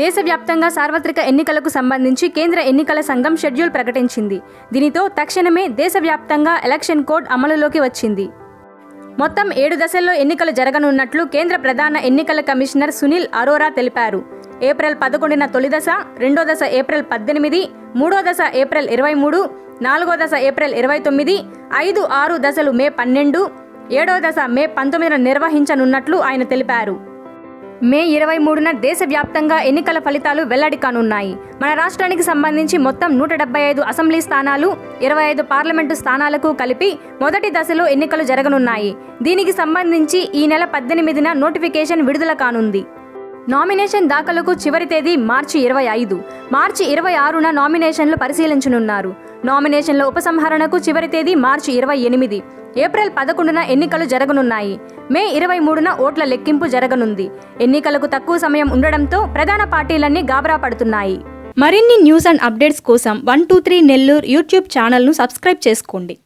దేశవ్యాప్తంగా సార్వత్రిక ఎన్నికలకు సంబంధించి కేంద్ర ఎన్నికల సంఘం షెడ్యూల్ ప్రకటించింది. దీనితో తక్షణమే దేశవ్యాప్తంగా ఎలక్షన్ కోడ్ అమలులోకి వచ్చింది. మొత్తం ఏడు దశల్లో ఎన్నికలు జరగనున్నట్లు కేంద్ర ప్రధాన ఎన్నికల కమిషనర్ సునీల్ అరోరా తెలిపారు. ఏప్రిల్ పదకొండున తొలి దశ రెండో దశ ఏప్రిల్ పద్దెనిమిది మూడో దశ ఏప్రిల్ ఇరవై మూడు నాలుగో దశ ఏప్రిల్ ఇరవై తొమ్మిది ఐదు ఆరు దశలు మే పన్నెండు ఏడో దశ మే పంతొమ్మిదిన నిర్వహించనున్నట్లు ఆయన తెలిపారు. మే ఇరవై మూడున దేశవ్యాప్తంగా ఎన్నికల ఫలితాలు వెల్లడి కానున్నాయి. మన రాష్ట్రానికి సంబంధించి మొత్తం నూట డెబ్బై ఐదు అసెంబ్లీ స్థానాలు ఇరవై ఐదు పార్లమెంటు స్థానాలకు కలిపి మొదటి దశలో ఎన్నికలు జరగనున్నాయి. దీనికి సంబంధించి ఈ నెల పద్దెనిమిదిన నోటిఫికేషన్ విడుదల కానుంది. నామినేషన్ దాఖలకు చివరి తేదీ మార్చి ఇరవై ఐదు. మార్చి ఇరవై ఆరున నామినేషన్లు పరిశీలించనున్నారు. నామినేషన్ల ఉపసంహరణకు చివరి తేదీ మార్చి ఇరవై ఎనిమిది. ఏప్రిల్ పదకొండున ఎన్నికలు జరగనున్నాయి. మే ఇరవై మూడున ఓట్ల లెక్కింపు జరగనుంది. ఎన్నికలకు తక్కువ సమయం ఉండడంతో ప్రధాన పార్టీలన్నీ గాబరా పడుతున్నాయి. మరిన్ని న్యూస్ అండ్ అప్డేట్స్ కోసం one two three Nellore YouTube ఛానల్ను సబ్స్క్రైబ్ చేసుకోండి.